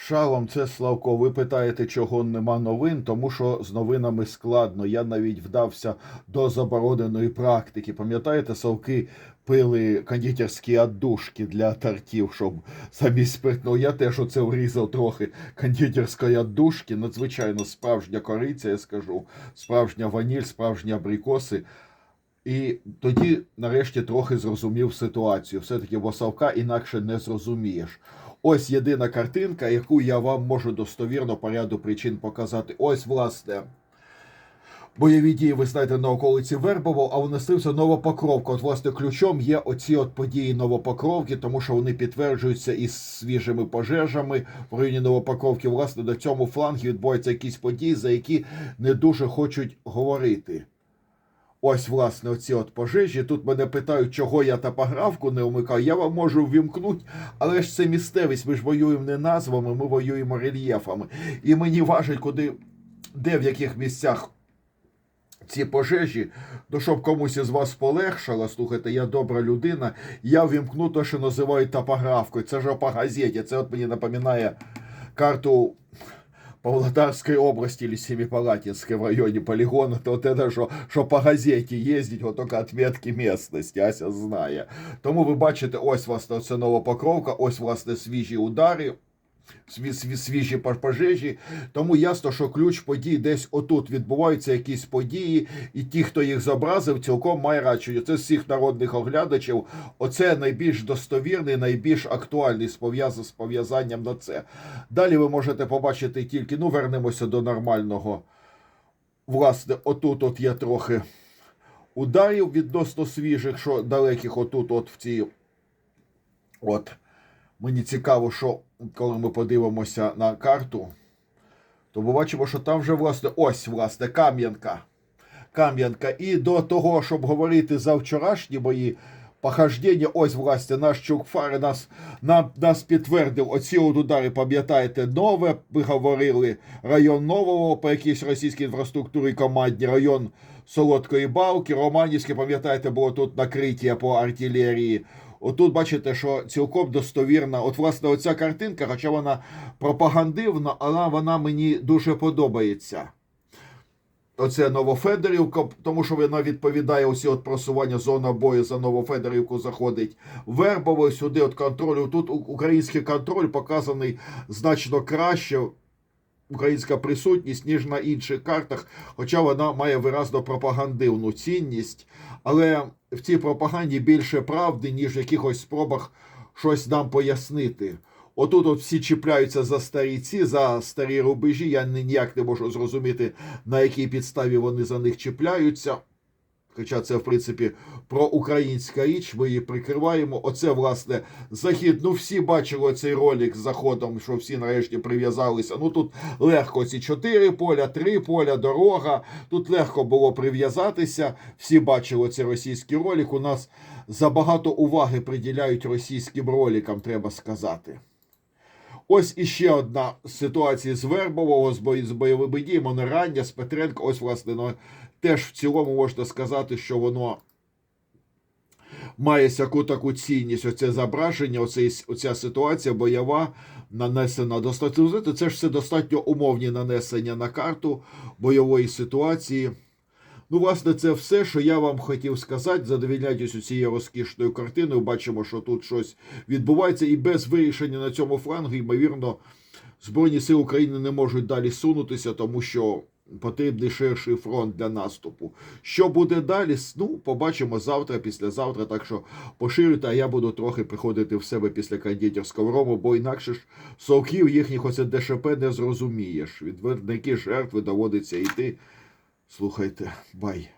Шалом, це Славко. Ви питаєте, чого нема новин, тому що з новинами складно. Я навіть вдався до забороненої практики. Пам'ятаєте, совки пили кондитерські отдушки для тортів, щоб замість спиртного. Я теж оце врізав трохи кондитерської отдушки. Надзвичайно справжня кориця, я скажу, справжня ваніль, справжні абрикоси. І тоді, нарешті, трохи зрозумів ситуацію. Все-таки босавка інакше не зрозумієш. Ось єдина картинка, яку я вам можу достовірно по ряду причин показати. Ось, власне, бойові дії, ви знаєте, на околиці Вербово, а внесився Новопокровка. От, власне, ключом є оці от події Новопокровки, тому що вони підтверджуються із свіжими пожежами в районі Новопокровки. Власне, на цьому флангі відбуваються якісь події, за які не дуже хочуть говорити. Ось, власне, оці от пожежі. Тут мене питають, чого я топографку не вмикаю. Я вам можу ввімкнути, але ж це місцевість. Ми ж воюємо не назвами, ми воюємо рельєфами. І мені важить, куди, де в яких місцях ці пожежі, то щоб комусь із вас полегшало, слухайте, я добра людина, я ввімкну те, що називають топографкою. Це ж по. Це от мені напоминає карту Павлодарской области или Семипалатинской в районе полигона, то вот это, що, що по газеті їздить, от только отметки местности, Ася знає. Тому ви бачите, ось власне це нова покровка, ось власне свіжі удари. Сві- сві- Свіжі пожежі, тому ясно, що ключ подій десь отут відбуваються якісь події, і ті, хто їх зобразив, цілком має рацію. Це з всіх народних оглядачів. Оце найбільш достовірний, найбільш актуальний з пов'яз- з пов'язанням на це. Далі ви можете побачити тільки, ну, вернемося до нормального. Власне, отут от є трохи ударів відносно свіжих, що далеких отут, от в цій. От. Мені цікаво, що коли ми подивимося на карту, то ми бачимо, що там вже, власне, ось, власне, Кам'янка. Кам'янка. І до того, щоб говорити за вчорашні мої похождення, ось, власне, наш Чукфар нас, нам, нас підтвердив оці от удари, пам'ятаєте, нове, ми говорили, район Нового по якійсь російській інфраструктурі командні, район Солодкої Балки, Романівське, пам'ятаєте, було тут накриття по артилерії. Отут бачите, що цілком достовірна. От, власне, оця картинка, хоча вона пропагандивна, але вона мені дуже подобається. Оце Новофедорівка, тому що вона відповідає усі от просування зона бою за Новофедорівку заходить. Вербово сюди от контролю. Тут український контроль показаний значно краще. Українська присутність, ніж на інших картах, хоча вона має виразно пропагандивну цінність, але в цій пропаганді більше правди, ніж в якихось спробах щось нам пояснити. Отут от всі чіпляються за старі ці, за старі рубежі. Я ні- ніяк не можу зрозуміти, на якій підставі вони за них чіпляються. Хоча це, в принципі, проукраїнська річ, ми її прикриваємо. Оце, власне, захід. Ну, всі бачили цей ролик з заходом, що всі нарешті прив'язалися. Ну тут легко ці чотири поля, три поля, дорога. Тут легко було прив'язатися. Всі бачили цей російський ролик. У нас забагато уваги приділяють російським роликам, треба сказати. Ось іще одна ситуація з Вербового, з, бойовими діями, не рання, з Петренко. Ось, власне, ну, теж в цілому можна сказати, що воно має всяку таку цінність. Оце зображення, оце, оця ситуація бойова нанесена достатньо. Це ж все достатньо умовні нанесення на карту бойової ситуації. Ну, власне, це все, що я вам хотів сказати. Задовільняйтесь у цією розкішною картиною. Бачимо, що тут щось відбувається, і без вирішення на цьому флангу, ймовірно, Збройні сили України не можуть далі сунутися, тому що потрібний ширший фронт для наступу. Що буде далі? Ну, побачимо завтра, післязавтра. Так що поширюйте, а я буду трохи приходити в себе після кондитерського рому, бо інакше ж совків їхніх оце ДШП не зрозумієш. Від жертви доводиться йти. Слухайте, бай.